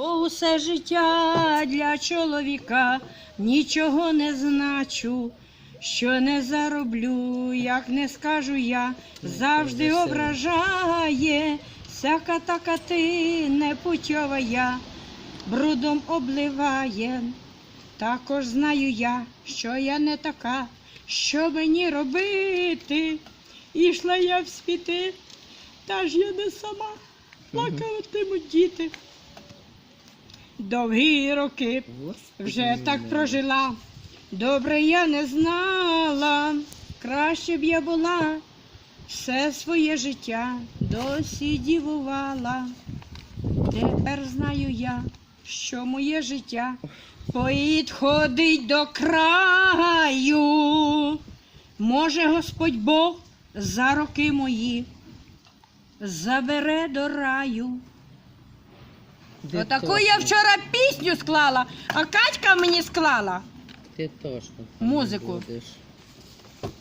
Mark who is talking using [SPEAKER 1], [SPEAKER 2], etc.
[SPEAKER 1] Бо усе життя для чоловіка нічого не значу, що не зароблю, як не скажу я, завжди ображає, всяка така ти непутьова я, брудом обливає. Також знаю я, що я не така, що мені робити. Ішла я в світи, та ж я не сама, плакатимуть діти. Довгі роки вже так прожила. Добре я не знала, краще б я була, все своє життя досі дівувала. Тепер знаю я, що моє життя підходить до краю. Може, Господь Бог за роки мої забере до раю.
[SPEAKER 2] Де
[SPEAKER 1] Отаку я
[SPEAKER 2] ти?
[SPEAKER 1] вчора пісню склала, а Катька мені склала.
[SPEAKER 2] Ти точно.
[SPEAKER 1] Музику.
[SPEAKER 2] будеш.